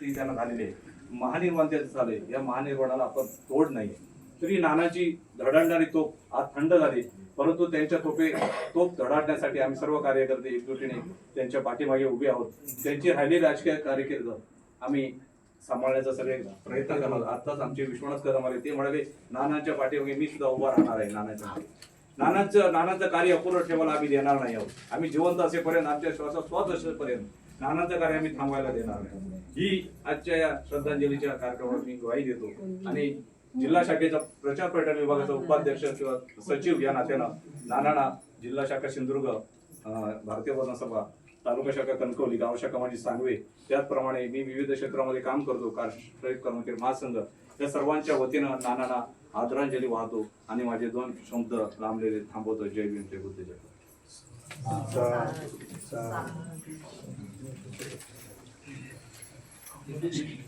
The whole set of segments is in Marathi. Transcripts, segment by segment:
ती त्यांना झालेली आहे महानिर्माण त्याचं झालंय या महानिर्माणाला आपण तोड नाही. तरी नानाची धडाडणारी तोप आज थंड झाली. परंतु त्यांच्या तोपे तोप धडाडण्यासाठी आम्ही सर्व कार्यकर्ते एकजुटीने त्यांच्या पाठीमागे उभे आहोत. त्यांची राहिलेली राजकीय कार्यकीर्द आम्ही सांभाळण्याचा सगळे प्रयत्न करणार आताच आमचे विश्वनाथ कदम आले ते म्हणाले नानांच्या पाठीमागे मी सुद्धा उभा राहणार आहे नानाच्या नानांचं नानांचं कार्य अपूर्ण ठेवायला आम्ही देणार नाही आहोत. आम्ही जिवंत असेपर्यंत आमच्या श्वासा श्वास असेपर्यंत. नानाचं कार्य आम्ही थांबवायला देणार नाही. ही आजच्या या श्रद्धांजलीच्या कार्यक्रमात मी ग्वाही देतो. आणि जिल्हा शाखेचा प्रचार पर्यटन विभागाचा उपाध्यक्ष किंवा सचिव या नात्यानं नानांना जिल्हा शाखा सिंधुदुर्ग भारतीय वनसभा सभा तालुका शाखा कणकवली गाव शाखा माझी सांगवे त्याचप्रमाणे मी विविध क्षेत्रामध्ये काम करतो राष्ट्रीय कर्मचारी महासंघ या सर्वांच्या वतीनं नानांना आदरांजली वाहतो आणि माझे दोन शब्द लांबलेले थांबवतो. जय भीम जय बुद्ध जय भारत. आपल्या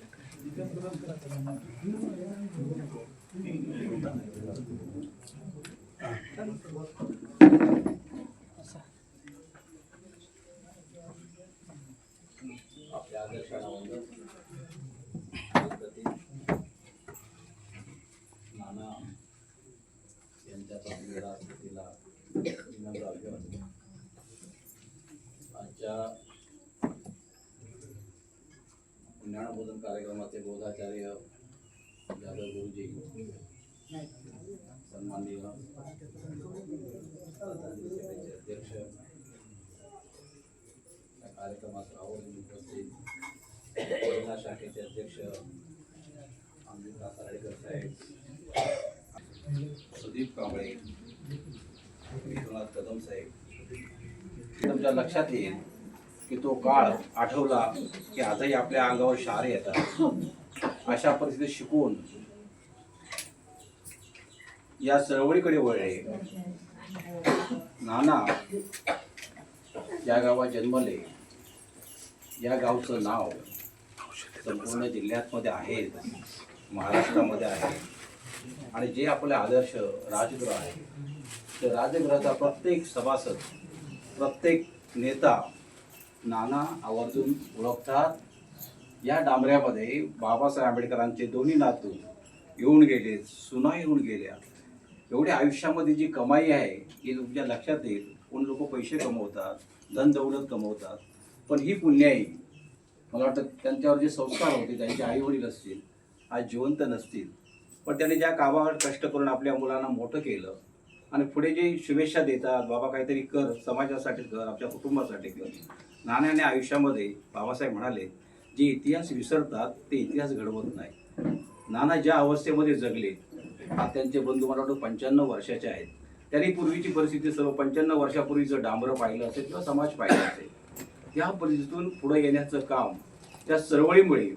शंकराचार्य जाधव गुरुजी सन्माननीय अध्यक्ष या कार्यक्रमात आवर्जून उपस्थित जिल्हा शाखेचे अध्यक्ष अमृता कराडेकर साहेब सुदीप कांबळे विश्वनाथ कदम साहेब. तुमच्या लक्षात येईल की तो काळ आठवला की आजही आपल्या अंगावर शहारे येतात. अशा परिस्थितीत शिकून या चळवळीकडे वळले. नाना या गावात जन्मले. या गावचं नाव संपूर्ण जिल्ह्यातमध्ये आहे महाराष्ट्रामध्ये आहे. आणि जे आपले आदर्श राजगृह आहे ते राजगृहाचा प्रत्येक सभासद प्रत्येक नेता नाना आवर्जून ओळखतात. या डांबऱ्यामध्ये बाबासाहेब आंबेडकरांचे दोन्ही नातू येऊन गेले सुना येऊन गेल्या. एवढ्या आयुष्यामध्ये जी कमाई आहे ही तुमच्या लक्षात येईल. कोण लोक पैसे कमवतात धनदौलत कमवतात पण ही पुण्याई मला वाटतं त्यांच्यावर जे संस्कार होते त्यांचे आई वडील असतील आज जिवंत नसतील. पण त्यांनी ज्या कामावर कष्ट करून आपल्या मुलांना मोठं केलं आणि पुढे जे शुभेच्छा देतात बाबा काहीतरी कर समाजासाठी कर आपल्या कुटुंबासाठी कर नाण्याने आयुष्यामध्ये बाबासाहेब म्हणाले जे इतिहास विसरतात ते इतिहास घडवत नाही. नाना ज्या अवस्थेमध्ये जगले त्यांचे बंधू मला वाटतं पंच्याण्णव वर्षाचे आहेत. त्यांनी पूर्वीची परिस्थिती सर्व पंच्याण्णव जर डांबरं पाहिलं असेल किंवा समाज पाहिला असेल त्या परिस्थितीतून पुढे येण्याचं काम त्या चळवळीमुळे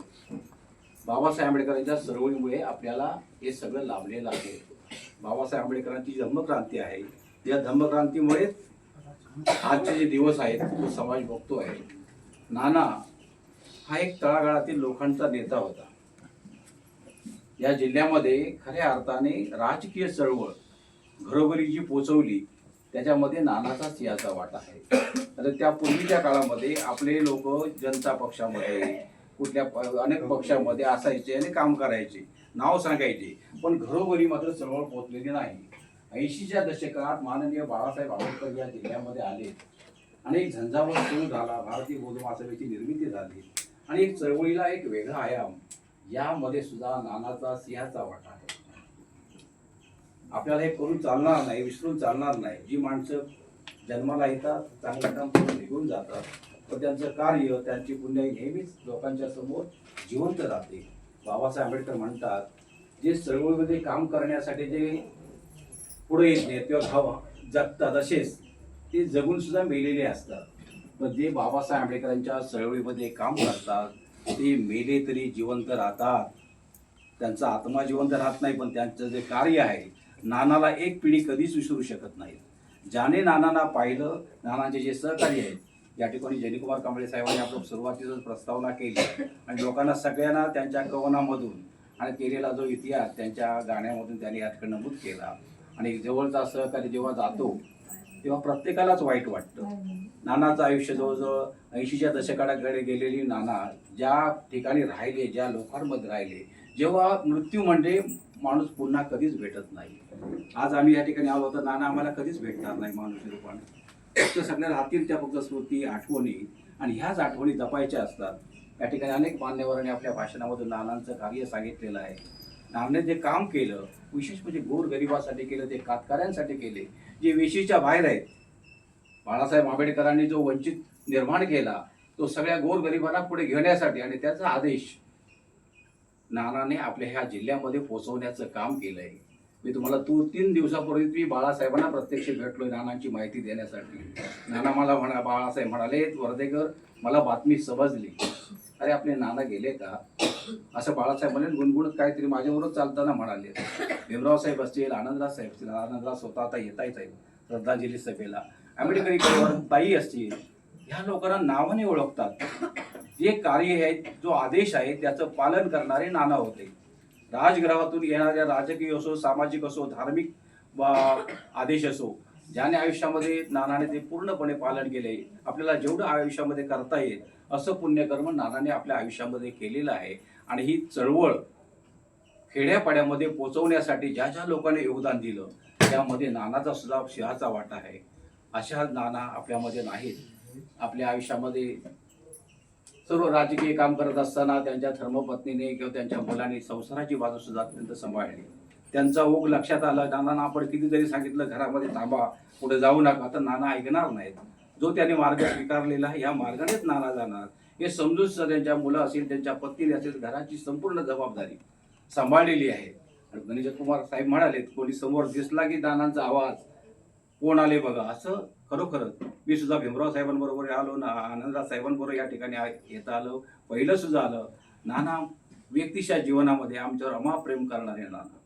बाबासाहेब आंबेडकरांच्या चळवळीमुळे आपल्याला हे सगळं लाभलेलं आहे. बाबासाहेब आंबेडकरांची धम्मक्रांती आहे या धम्मक्रांतीमुळेच आजचे जे दिवस आहेत तो समाज बघतो आहे नाना हा एक तळागाळातील लोकांचा नेता होता. या जिल्ह्यामध्ये खऱ्या अर्थाने राजकीय चळवळ घरोघरी जी पोचवली त्याच्यामध्ये नानाचाच याचा वाटा आहे. तर त्या पूर्वीच्या काळामध्ये आपले लोक जनता पक्षामध्ये कुठल्या अनेक पक्षामध्ये असायचे आणि काम करायचे नाव सांगायचे पण घरोघरी मात्र चळवळ पोचलेली नाही. ऐंशीच्या दशकात माननीय बाळासाहेब आंबेडकर या जिल्ह्यामध्ये आले आणि एक झंझावत सुरू झाला. भारतीय बौद्ध महासभेची निर्मिती झाली. आणि एक चळवळीला एक वेगळा आयाम यामध्ये सुद्धा नानाचा सिंहाचा वाटा आहे. आपल्याला हे करून चालणार नाही विसरून चालणार नाही. जी माणसं जन्माला येतात चांगलं काम करून निघून जातात पण त्यांचं कार्य त्यांची पुण्य नेहमीच लोकांच्या समोर जिवंत राहते. बाबासाहेब आंबेडकर म्हणतात जे चळवळीमध्ये काम करण्यासाठी जे पुढे येत नाहीत किंवा भाव जगतात असेच ते जगून सुद्धा मेलेले असतात. पण जे बाबासाहेब आंबेडकरांच्या चळवळीमध्ये काम करतात ते मेले तरी जिवंत राहतात. त्यांचा आत्मा जिवंत राहत नाही पण त्यांचं जे कार्य आहे नानाला एक पिढी कधीच विसरू शकत नाही. ज्याने नानांना पाहिलं नानांचे जे सहकारी आहेत या ठिकाणी जयकुमार कांबळे साहेबांनी आपण सुरुवातीचं प्रस्तावना केली. आणि लोकांना सगळ्यांना त्यांच्या कवनामधून आणि केलेला जो इतिहास त्यांच्या गाण्यामधून त्यांनी याकडे नमूद केला. आणि जवळचा सहकारी जेव्हा जातो तेव्हा प्रत्येकालाच वाईट वाटतं. नानाचं आयुष्य जवळजवळ ऐंशीच्या दशकाकडे गेलेली नाना ज्या ठिकाणी राहिले ज्या लोकांमध्ये राहिले जेव्हा मृत्यू म्हणजे माणूस पुन्हा कधीच भेटत नाही. आज आम्ही या ठिकाणी आलो तर नाना आम्हाला कधीच भेटणार नाही माणूस रूपाने फक्त सगळ्या राहतील त्या फक्त स्मृती आठवणी आणि ह्याच आठवणी जपायच्या असतात. या ठिकाणी अनेक मान्यवरांनी आपल्या भाषणामधून नानांचं कार्य सांगितलेलं आहे. नानाने जे काम केलं विशेष म्हणजे गोरगरिबासाठी केलं ते कातकऱ्यांसाठी केले जे वेशीच्या बाहेर आहेत. बाळासाहेब आंबेडकरांनी जो वंचित निर्माण केला तो सगळ्या गोरगरिबांना पुढे घेण्यासाठी आणि त्याचा आदेश नानाने आपल्या ह्या जिल्ह्यामध्ये पोहोचवण्याचं काम केलंय. मी तुम्हाला तू तीन दिवसापूर्वी मी बाळासाहेबांना प्रत्यक्ष भेटलोय नानांची माहिती देण्यासाठी. नाना मला म्हणा बाळासाहेब म्हणाले वर्धेकर मला बातमी समजली. अरे आपले नाना गेले का? असं बाळासाहेब म्हणे गुणगुणत काहीतरी माझ्याबरोबर चालताना म्हणाले. भीमराव साहेब असतील आनंदराव साहेब असतील आनंदराव स्वतः आता येतायच आहेत श्रद्धांजली सभेला. आंबेडकर ताई असतील ह्या लोकांना नावाने ओळखतात. जे कार्य आहे जो आदेश आहे त्याचं पालन करणारे नाना होते. राजगृहातून येणाऱ्या राजकीय असो सामाजिक असो धार्मिक आदेश असो ज्याने आयुष्यामध्ये नानाने ते पूर्णपणे पालन केले आपल्याला जेवढं आयुष्यामध्ये करता येईल असं पुण्यकर्म नानाने आपल्या आयुष्यामध्ये केलेलं आहे. आणि ही चळवळ खेड्यापाड्यामध्ये पोचवण्यासाठी ज्या ज्या लोकांनी योगदान दिलं त्यामध्ये नानाचा सुद्धा सिंहाचा वाटा आहे. अशा नाना आपल्यामध्ये नाहीत. आपल्या आयुष्यामध्ये सर्व राजकीय काम करत असताना त्यांच्या धर्मपत्नीने किंवा त्यांच्या मुलाने संसाराची बाजू सुद्धा अत्यंत सांभाळली. त्यांचा ओघ लक्षात आला नानांना आपण कितीतरी सांगितलं घरामध्ये थांबा पुढे जाऊ नका. तर नाना ऐकणार नाहीत. जो त्याने मार्ग स्वीकारलेला आहे या मार्गानेच नाना जाणार. हे समजून सुद्धा त्यांच्या मुलं असेल त्यांच्या पत्नीने असेल घराची संपूर्ण जबाबदारी सांभाळलेली आहे. आणि गणेश कुमार साहेब म्हणाले कोणी समोर दिसला की नानांचा आवाज? कोण आले बघा. असं खरोखरच मी सुद्धा भीमराव साहेबांबरोबर आलो ना आनंदराव साहेबांबरोबर या ठिकाणी येत येता आलो. पहिलं सुद्धा आलं नाना व्यक्तिशा जीवनामध्ये आमच्यावर अमा प्रेम करणारे नाना.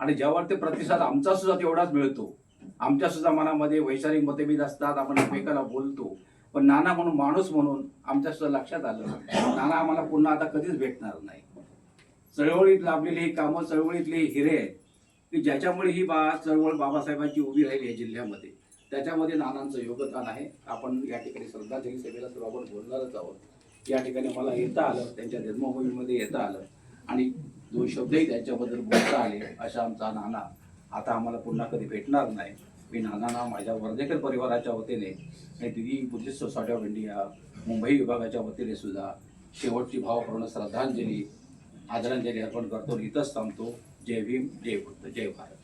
आणि ज्यावर ते प्रतिसाद आमचा सुद्धा तेवढाच मिळतो. आमच्या सुद्धा मनामध्ये वैचारिक मतभेद असतात आपण एकमेकाला बोलतो. पण नाना म्हणून माणूस म्हणून आमच्या सुद्धा लक्षात आलं नाना आम्हाला पुन्हा आता कधीच भेटणार नाही. चळवळीत लाभलेली ही कामं चळवळीतले हे हिरे आहेत की ज्याच्यामुळे ही बा चळवळ बाबासाहेबांची उभी राहिली आहे जिल्ह्यामध्ये. त्याच्यामध्ये नानांचं योगदान आहे. आपण या ठिकाणी श्रद्धांजली सभेला सुद्धा आपण बोलणारच आहोत. या ठिकाणी मला येता आलं त्यांच्या जन्मभूमीमध्ये येता आलं. आणि दोन शब्दही त्यांच्याबद्दल बोलता आले अशा आमचा नाना आता आम्हाला पुन्हा कधी भेटणार नाही. मी नानांना माझ्या वर्धेकर परिवाराच्या वतीने आणि दिदी Buddhist society of India Mumbai विभागाच्या वतीने सुद्धा शेवटची भावपूर्ण श्रद्धांजली आदरांजली अर्पण करतो इथंच थांबतो. जय भीम जय बुद्ध जय भारत.